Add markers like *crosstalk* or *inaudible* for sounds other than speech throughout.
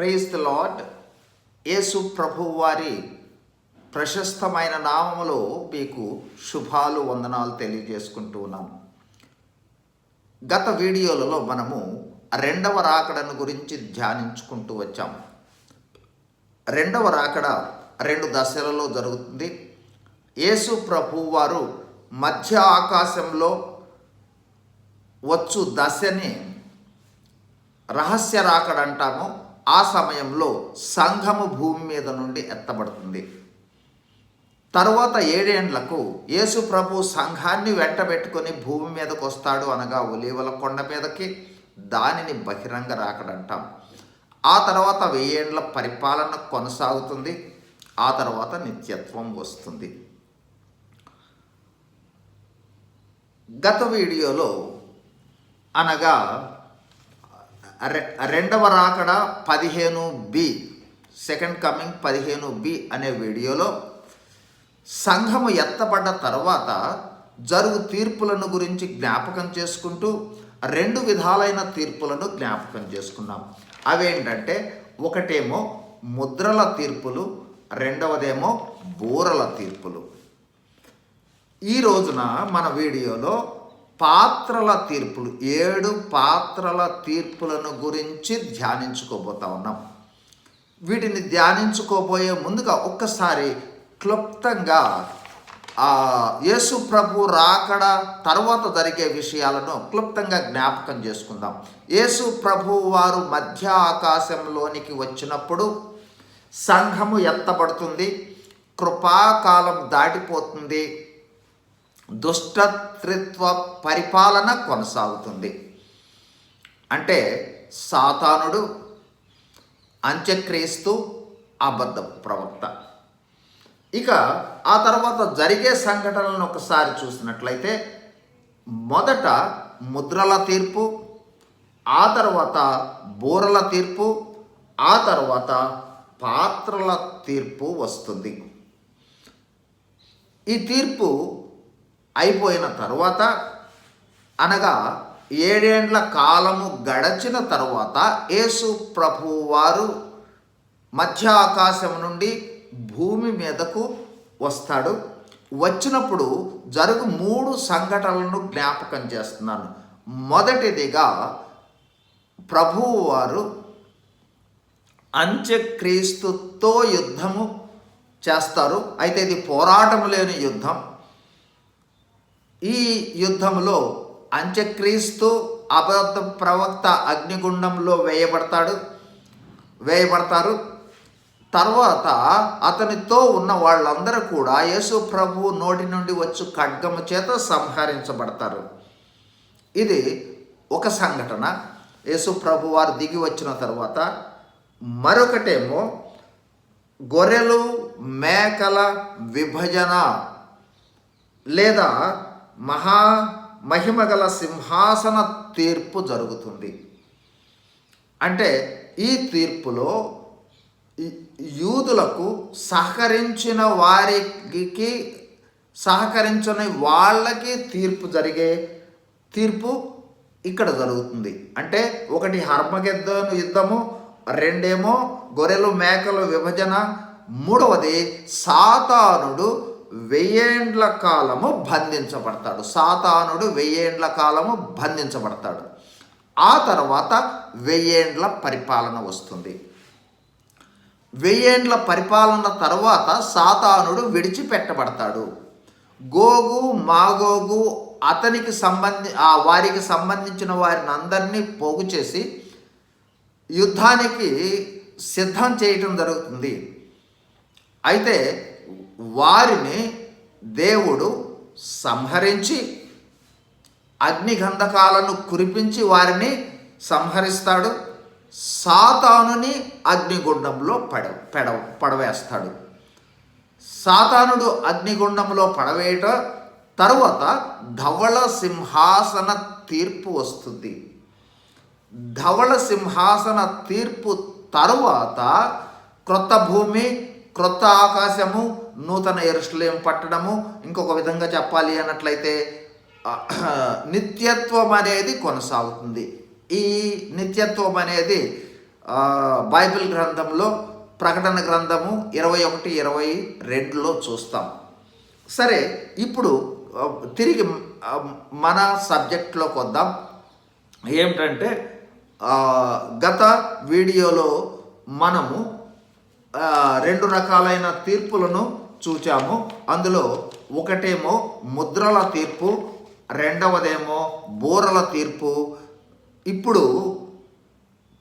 Praise the lord Yesu ప్రభు వారి ప్రశస్తమైన నామములో మీకు శుభాలు వందనాలు తెలియజేసుకుంటూ ఉన్నాం గత వీడియోలలో మనము రెండవ రాకడను గురించి ధ్యానించుకుంటూ వచ్చాం రెండవ రాకడ రెండు దశలలో జరుగుతుంది. యేసు ప్రభు వారు మధ్య ఆకాశంలో వచ్చు దశని రహస్య రాకడంటాము ఆ సమయంలో సంఘము భూమి మీద నుండి ఎత్తబడుతుంది. తరువాత ఏడేండ్లకు యేసు ప్రభు సంఘాన్ని వెంటబెట్టుకొని భూమి మీదకు వస్తాడు అనగా ఒలీవల కొండ మీదకి దానిని బహిరంగ రాకడంటాం. ఆ తర్వాత వెయ్యేండ్ల పరిపాలన కొనసాగుతుంది. ఆ తర్వాత నిత్యత్వం వస్తుంది. గత వీడియోలో అనగా రెండవ రాకడ పదిహేను బి సెకండ్ కమింగ్ పదిహేను బి అనే వీడియోలో సంఘము ఎత్తబడ్డ తర్వాత జరుగు తీర్పులను గురించి జ్ఞాపకం చేసుకుంటూ రెండు విధాలైన తీర్పులను జ్ఞాపకం చేసుకున్నాం. అవేంటంటే ఒకటేమో ముద్రల తీర్పులు రెండవదేమో బూరల తీర్పులు. ఈ రోజున మన వీడియోలో పాత్రల తీర్పులు ఏడు పాత్రల తీర్పులను గురించి ధ్యానించుకోబోతా ఉన్నాం. వీటిని ధ్యానించుకోబోయే ముందుగా ఒక్కసారి క్లుప్తంగా యేసు ప్రభు రాకడ తర్వాత జరిగే విషయాలను క్లుప్తంగా జ్ఞాపకం చేసుకుందాం. యేసు ప్రభు వారు మధ్య ఆకాశంలోనికి వచ్చినప్పుడు సంఘము ఎత్తబడుతుంది కృపాకాలం దాటిపోతుంది దుష్టత్రిత్వ పరిపాలన కొనసాగుతుంది. అంటే సాతానుడు అంత్యక్రీస్తు అబద్ధ ప్రవక్త. ఇక ఆ తర్వాత జరిగే సంఘటనలను ఒకసారి చూసినట్లయితే మొదట ముద్రల తీర్పు ఆ తర్వాత బూరల తీర్పు ఆ తర్వాత పాత్రల తీర్పు వస్తుంది. ఈ తీర్పు అయిపోయిన తర్వాత అనగా ఏడేండ్ల కాలము గడచిన తరువాత యేసు ప్రభు వారు మధ్య ఆకాశం నుండి భూమి మీదకు వస్తాడు. వచ్చినప్పుడు జరుగు మూడు సంఘటనలను జ్ఞాపకం చేస్తున్నాను. మొదటిదిగా ప్రభువు వారు అంత్యక్రీస్తుతో యుద్ధము చేస్తారు. అయితే ఇది పోరాటం లేని యుద్ధం. ఈ యుద్ధంలో అంత్యక్రీస్తు అబద్ధ ప్రవక్త అగ్నిగుండంలో వేయబడతాడు. వేయబడతారు. తర్వాత అతనితో ఉన్న వాళ్ళందరూ కూడా యేసు ప్రభు నోటి నుండి వచ్చు ఖడ్గము చేత సంహరించబడతారు. ఇది ఒక సంఘటన. యేసు ప్రభు వారు దిగి వచ్చిన తర్వాత మరొకటేమో గొర్రెలు మేకల విభజన లేదా మహా మహిమగల సింహాసన తీర్పు జరుగుతుంది. అంటే ఈ తీర్పులో యూదులకు సహకరించిన వారికి సహకరించని వాళ్ళకి తీర్పు జరిగే తీర్పు ఇక్కడ జరుగుతుంది. అంటే ఒకటి హర్మగెద్దను యుద్ధము రెండేమో గొర్రెలు మేకలు విభజన మూడవది సాతానుడు వెయ్యేండ్ల కాలము బంధించబడతాడు. సాతానుడు వెయ్యేండ్ల కాలము బంధించబడతాడు. ఆ తర్వాత వెయ్యేండ్ల పరిపాలన వస్తుంది. వెయ్యేండ్ల పరిపాలన తర్వాత సాతానుడు విడిచిపెట్టబడతాడు. గోగు మాగోగు అతనికి సంబంధి ఆ వారికి సంబంధించిన వారిని అందరినీ పోగు చేసి యుద్ధానికి సిద్ధం చేయటం జరుగుతుంది. అయితే వారిని దేవుడు సంహరించి అగ్నిగంధకాలను కురిపించి వారిని సంహరిస్తాడు. సాతానుని అగ్నిగుండంలో పడ పెడ పడవేస్తాడు. సాతానుడు అగ్నిగుండంలో పడవేయట తరువాత ధవళ సింహాసన తీర్పు వస్తుంది. ధవళ సింహాసన తీర్పు తరువాత క్రొత్త భూమి క్రొత్త ఆకాశము నూతన ఎరుసలేం పట్టడము ఇంకొక విధంగా చెప్పాలి అన్నట్లయితే *clears throat* నిత్యత్వం అనేది కొనసాగుతుంది. ఈ నిత్యత్వం అనేది బైబిల్ గ్రంథంలో ప్రకటన గ్రంథము ఇరవై ఒకటి ఇరవై రెండులో చూస్తాం. సరే ఇప్పుడు తిరిగి మన సబ్జెక్ట్లోకి వద్దాం ఏమిటంటే గత వీడియోలో మనము రెండు రకాలైన తీర్పులను చూచాము. అందులో ఒకటేమో ముద్రల తీర్పు రెండవదేమో బోరల తీర్పు. ఇప్పుడు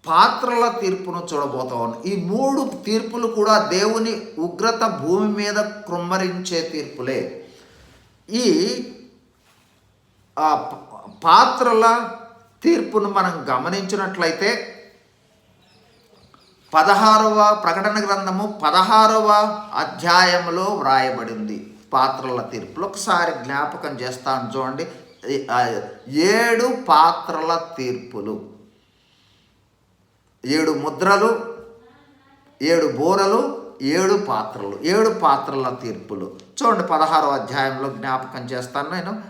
పాత్రల తీర్పును చూడబోతాం ఈ మూడు తీర్పులు కూడా దేవుని ఉగ్రత భూమి మీద కృమ్మరించే తీర్పులే. ఈ పాత్రల తీర్పును మనం గమనించినట్లయితే పదహారవ ప్రకటన గ్రంథము పదహారవ అధ్యాయంలో వ్రాయబడింది. పాత్రల తీర్పులు. ఒకసారి జ్ఞాపకం చేస్తాను చూడండి. ఏడు పాత్రల తీర్పులు. ఏడు ముద్రలు ఏడు బోరలు ఏడు పాత్రలు. ఏడు పాత్రల తీర్పులు. చూడండి పదహారో అధ్యాయంలో జ్ఞాపకం చేస్తాను నేను.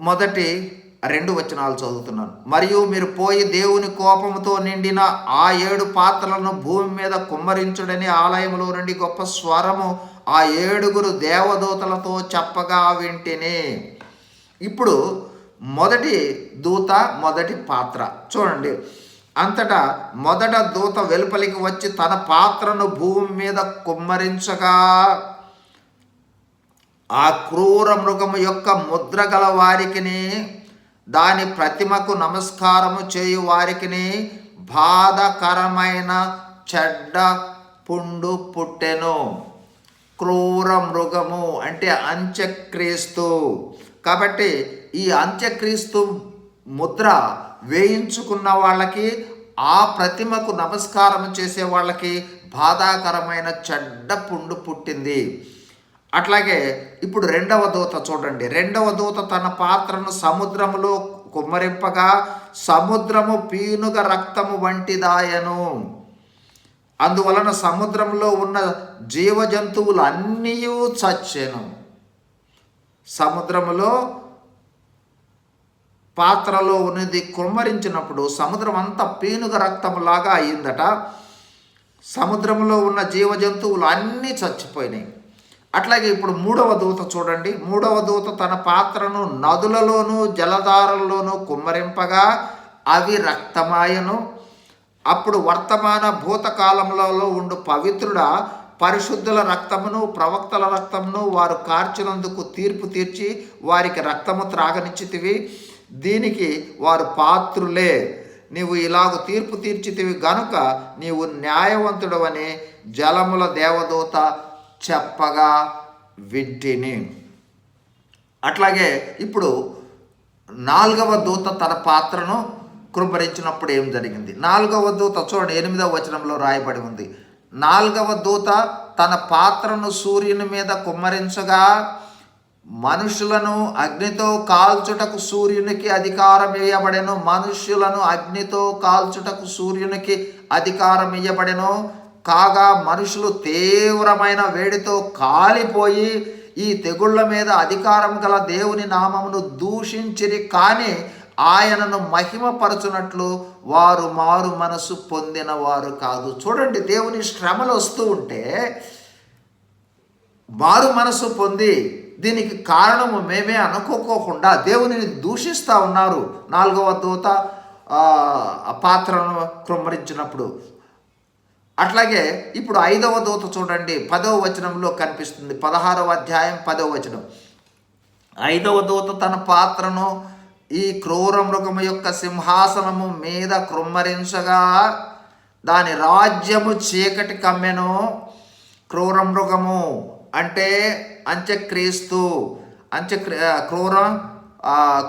మొదటి రెండు వచనాలు చదువుతున్నాను. మరియు మీరు పోయి దేవుని కోపంతో నిండిన ఆ ఏడు పాత్రలను భూమి మీద కుమ్మరించుడని ఆలయంలో నుండి గొప్ప స్వరము ఆ ఏడుగురు దేవదూతలతో చెప్పగా వింటిని. ఇప్పుడు మొదటి దూత మొదటి పాత్ర. చూడండి. అంతటా మొదట దూత వెలుపలికి వచ్చి తన పాత్రను భూమి మీద కుమ్మరించగా ఆ క్రూర మృగము యొక్క ముద్ర గల వారికిని దాని ప్రతిమకు నమస్కారము చేయు వారికిని బాధకరమైన చెడ్డ పుండు పుట్టెను. క్రూర మృగము అంటే అంత్యక్రీస్తు. కాబట్టి ఈ అంత్యక్రీస్తు ముద్ర వేయించుకున్న వాళ్ళకి ఆ ప్రతిమకు నమస్కారం చేసే వాళ్ళకి బాధాకరమైన చెడ్డ పుండు పుట్టింది. అట్లాగే ఇప్పుడు రెండవ దూత చూడండి. రెండవ దూత తన పాత్రను సముద్రములో కుమ్మరింపగా సముద్రము పీనుగ రక్తము వంటిదాయను. అందువలన సముద్రంలో ఉన్న జీవజంతువులు అన్నీ చచ్చెను. సముద్రములో పాత్రలో ఉన్నది కుమ్మరించినప్పుడు సముద్రం అంతా పీనుగ రక్తములాగా అయిందట. సముద్రంలో ఉన్న జీవజంతువులు అన్నీ చచ్చిపోయినాయి. అట్లాగే ఇప్పుడు మూడవ దూత చూడండి. మూడవ దూత తన పాత్రను నదులలోనూ జలధారల్లోనూ కుమ్మరింపగా అవి రక్తమాయను. అప్పుడు వర్తమాన భూతకాలంలో ఉండు పవిత్రుడ పరిశుద్ధుల రక్తమును ప్రవక్తల రక్తమును వారు కార్చినందుకు తీర్పు తీర్చి వారికి రక్తము త్రాగనిచ్చితివి. దీనికి వారు పాత్రులే. నీవు ఇలాగ తీర్పు తీర్చితివి గనుక నీవు న్యాయవంతుడవని జలముల దేవదూత చెప్పగా వింటిని. అట్లాగే ఇప్పుడు నాలుగవ దూత తన పాత్రను కృంభరించినప్పుడు ఏం జరిగింది? నాలుగవ దూత చూడండి ఎనిమిదవ వచనంలో రాయబడి ఉంది. నాలుగవ దూత తన పాత్రను సూర్యుని మీద కుమ్మరించగా మనుషులను అగ్నితో కాల్చుటకు సూర్యునికి అధికారం ఇవ్వబడెను మనుష్యులను అగ్నితో కాల్చుటకు సూర్యునికి అధికారం ఇవ్వబడెను కాగా మనుషులు తీవ్రమైన వేడితో కాలిపోయి ఈ తెగుళ్ళ మీద అధికారం గల దేవుని నామమును దూషించిరి కానీ ఆయనను మహిమపరచునట్లు వారు మారు మనసు పొందిన వారు కాదు. చూడండి దేవుని శ్రమలు వస్తూ ఉంటే మారు మనసు పొంది దీనికి కారణము మేమే అనుకోకోకుండా దేవునిని దూషిస్తూ ఉన్నారు. నాలుగవ దూత పాత్రను కృమ్మరించినప్పుడు అట్లాగే ఇప్పుడు ఐదవ దూత చూడండి పదవ వచనంలో కనిపిస్తుంది. పదహారవ అధ్యాయం పదవ వచనం. ఐదవ దూత తన పాత్రను ఈ క్రూర మృగము యొక్క సింహాసనము మీద కృమ్మరించగా దాని రాజ్యము చీకటి కమ్మెను. క్రూర మృగము అంటే అంత్యక్రీస్తు అంత్యక్రీ క్రూర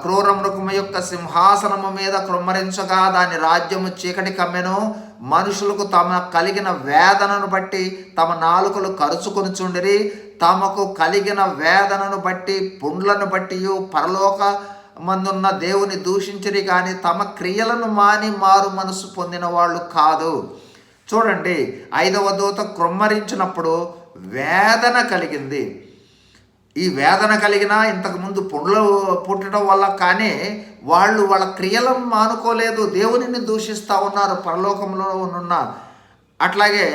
క్రూర మృగము యొక్క సింహాసనము మీద కృమ్మరించగా దాని రాజ్యము చీకటి కమ్మెను. మనుషులకు తమ కలిగిన వేదనను బట్టి తమ నాలుకలు కరుచుకొని చుండిరి తమకు కలిగిన వేదనను బట్టి పుండ్లను బట్టి పరలోక మందున్న దేవుని దూషించిరి కానీ తమ క్రియలను మాని మారు మనసు పొందిన వాళ్ళు కాదు. చూడండి ఐదవ దూత కృమ్మరించినప్పుడు వేదన కలిగింది. ఈ వేదన కలిగిన ఇంతకుముందు పుండ్లు పుట్టడం వల్ల కానీ వాళ్ళు వాళ్ళ క్రియలను మానుకోలేదు. దేవునిని దూషిస్తూ ఉన్నారు. పరలోకంలో ఉన్న అట్లాగే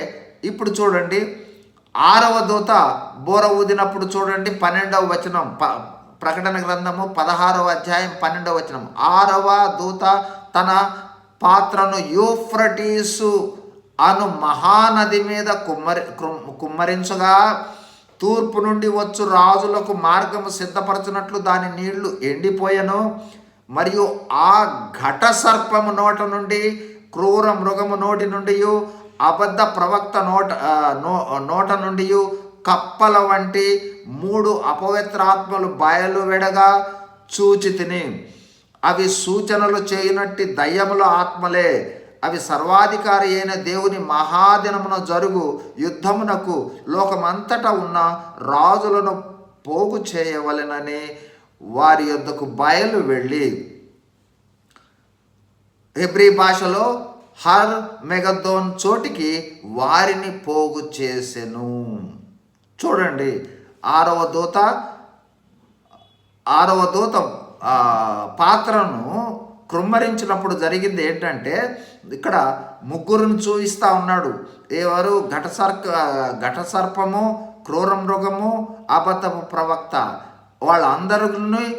ఇప్పుడు చూడండి ఆరవ దూత బోర ఊదినప్పుడు చూడండి పన్నెండవ వచనం ప ప్రకటన గ్రంథము పదహారవ అధ్యాయం పన్నెండవ వచనం. ఆరవ దూత తన పాత్రను యూఫ్రటీసు అను మహానది మీద కుమ్మరి కుమ్మరించగా తూర్పు నుండి వచ్చు రాజులకు మార్గము సిద్ధపరచునట్లు దాని నీళ్ళు ఎండిపోయెను. మరియు ఆ ఘట సర్పము నోట నుండి క్రూర మృగము నోటి నుండి అబద్ధ ప్రవక్త నోట నో నోట నుండి కప్పల వంటి మూడు అపవిత్రాత్మలు బయలు వెడగా చూచి తిని అవి సూచనలు చేయనట్టి దయ్యముల ఆత్మలే. అవి సర్వాధికారి అయిన దేవుని మహాదినమున జరుగు యుద్ధమునకు లోకమంతటా ఉన్న రాజులను పోగు చేయవలెనని వారి యొద్దకు బయలు వెళ్ళి. హెబ్రీ భాషలో హర్ మెగదోన్ చోటికి వారిని పోగు చేసెను. చూడండి ఆరవ దూత ఆరవ దూత పాత్రను కృమ్మరించినప్పుడు జరిగింది ఏంటంటే ఇక్కడ ముగ్గురుని చూపిస్తా ఉన్నాడు. ఎవరు ఘట సర్ప ఘట సర్పము క్రూర మృగము అబద్ధపు ప్రవక్త. వాళ్ళందరిని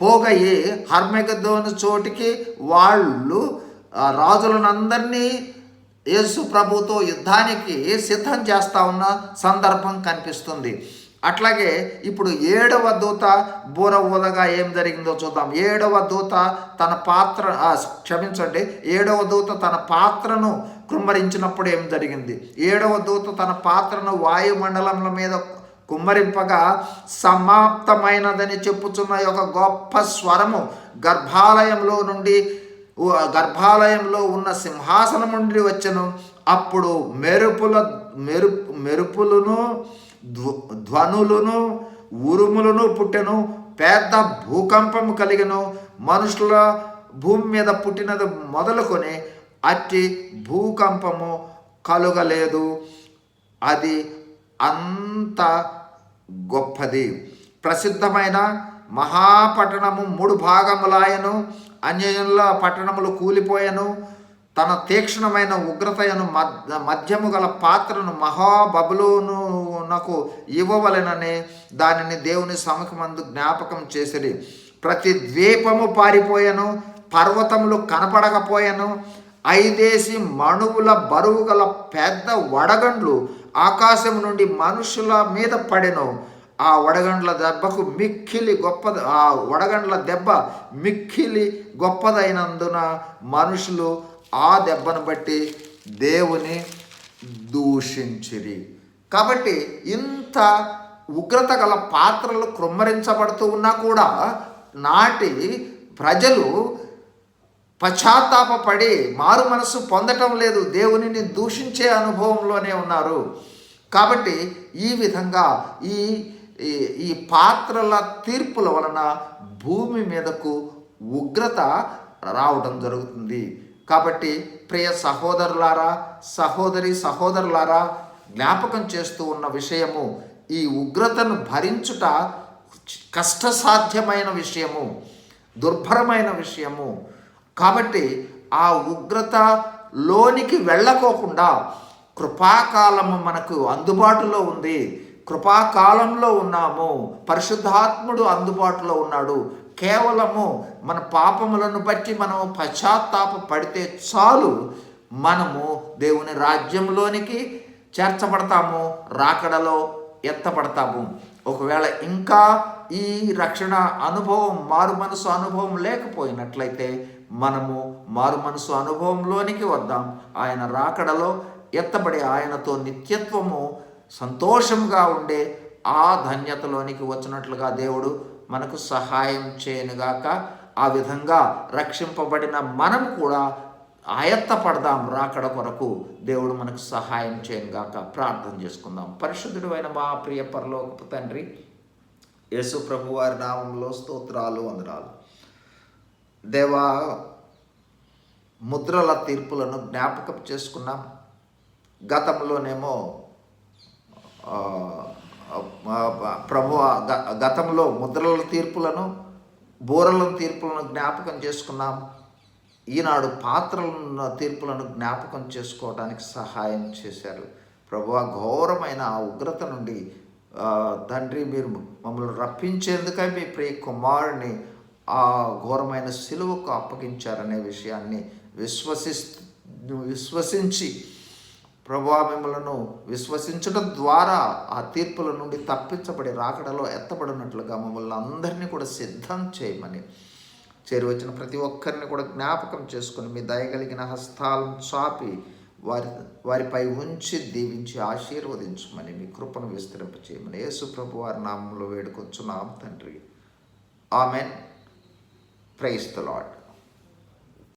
పోగయి పో- హర్మెగదోని చోటికి వాళ్ళు రాజులనందరినీ యేసు ప్రభుతో యుద్ధానికి సిద్ధం చేస్తూ ఉన్న సందర్భం కనిపిస్తుంది. అట్లాగే ఇప్పుడు ఏడవ దూత బూర ఊదగా ఏం జరిగిందో చూద్దాం. ఏడవ దూత తన పాత్ర క్షమించండి. ఏడవ దూత తన పాత్రను కృమ్మరించినప్పుడు ఏం జరిగింది? ఏడవ దూత తన పాత్రను వాయుమండలం మీద కుమ్మరింపగా సమాప్తమైనదని చెప్పుచున్న ఒక గొప్ప స్వరము గర్భాలయంలో నుండి గర్భాలయంలో ఉన్న సింహాసనం నుండి వచ్చను. అప్పుడు మెరుపుల మెరుపు మెరుపులను ధ్వనులను ఉరుములను పుట్టెను పెద్ద భూకంపము కలిగను. మనుషుల భూమి మీద పుట్టినది మొదలుకొని అట్టి భూకంపము కలుగలేదు. అది అంత గొప్పది. ప్రసిద్ధమైన మహాపట్టణము మూడు భాగములాయను. అన్యజనుల పట్టణములు కూలిపోయాను. తన తీక్షణమైన ఉగ్రతయను మద్- మధ్యము గల పాత్రను మహాబబులోనునకు ఇవ్వవలెనని దానిని దేవుని సముఖమందు జ్ఞాపకం చేసిరి. ప్రతి ద్వీపము పారిపోయాను పర్వతములు కనపడకపోయాను ఐదేసి మణువుల బరువు గల పెద్ద వడగండ్లు ఆకాశం నుండి మనుషుల మీద పడెను. ఆ వడగండ్ల దెబ్బకు మిక్కిలి గొప్ప ఆ వడగండ్ల దెబ్బ మిక్కిలి గొప్పదైనందున మనుషులు ఆ దెబ్బను బట్టి దేవుని దూషించిరి. కాబట్టి ఇంత ఉగ్రత గల పాత్రలు కృమ్మరించబడుతూ ఉన్నా కూడా నాటి ప్రజలు పశ్చాత్తాపపడి మారు మనసు పొందటం లేదు. దేవునిని దూషించే అనుభవంలోనే ఉన్నారు. కాబట్టి ఈ విధంగా ఈ ఈ- ఈ పాత్రల తీర్పుల వలన భూమి మీదకు ఉగ్రత రావడం జరుగుతుంది. కాబట్టి ప్రియ సహోదరులారా సహోదరి సహోదరులారా జ్ఞాపకం చేస్తూ ఉన్న విషయము ఈ ఉగ్రతను భరించుట కష్టసాధ్యమైన విషయము దుర్భరమైన విషయము. కాబట్టి ఆ ఉగ్రత లోనికి వెళ్ళకోకుండా కృపాకాలము మనకు అందుబాటులో ఉంది. కృపాకాలంలో ఉన్నాము. పరిశుద్ధాత్ముడు అందుబాటులో ఉన్నాడు. కేవలము మన పాపములను బట్టి మనము పశ్చాత్తాప పడితే చాలు మనము దేవుని రాజ్యంలోనికి చేర్చబడతాము రాకడలో ఎత్తపడతాము ఒకవేళ ఇంకా ఈ రక్షణ అనుభవం మారు మనసు అనుభవం లేకపోయినట్లయితే మనము మారు మనసు అనుభవంలోనికి వద్దాం. ఆయన రాకడలో ఎత్తబడి ఆయనతో నిత్యత్వము సంతోషంగా ఉండే ఆ ధన్యతలోనికి వచ్చినట్లుగా దేవుడు మనకు సహాయం చేయనుగాక ఆ విధంగా రక్షింపబడిన మనం కూడా ఆయత్తపడదాం రాకడ కొరకు దేవుడు మనకు సహాయం చేయనుగాక ప్రార్థన చేసుకుందాం. పరిశుద్ధుడు అయిన మా ప్రియ పరలోకపు తండ్రి యేసు ప్రభు వారి నామంలో స్తోత్రాలు అందరాలు దేవా ముద్రల తీర్పులను జ్ఞాపకం చేసుకున్నాం. గతంలోనేమో ప్రభు గతంలో ముద్రల తీర్పులను బోరల తీర్పులను జ్ఞాపకం చేసుకున్నాం. ఈనాడు పాత్రల తీర్పులను జ్ఞాపకం చేసుకోవడానికి సహాయం చేశారు. ప్రభు ఘోరమైన ఆ ఉగ్రత నుండి తండ్రి మీరు మమ్మల్ని రప్పించేందుకై మీ ప్రియ కుమారుని ఆ ఘోరమైన సిలువకు అప్పగించారనే విషయాన్ని విశ్వసి విశ్వసించి ప్రభా మిమ్మలను విశ్వసించడం ద్వారా ఆ తీర్పుల నుండి తప్పించబడి రాకడలో ఎత్తబడినట్లుగా మమ్మల్ని అందరినీ కూడా సిద్ధం చేయమని చేరువచ్చిన ప్రతి ఒక్కరిని కూడా జ్ఞాపకం చేసుకుని మీ దయగలిగిన హస్తాలను చాపి వారి వారిపై ఉంచి దీవించి ఆశీర్వదించమని మీ కృపను విస్తరింప చేయమని యేసు ప్రభు వారి నామంలో వేడుకొచ్చున్నాం తండ్రి. ఆమెన్. Price the lord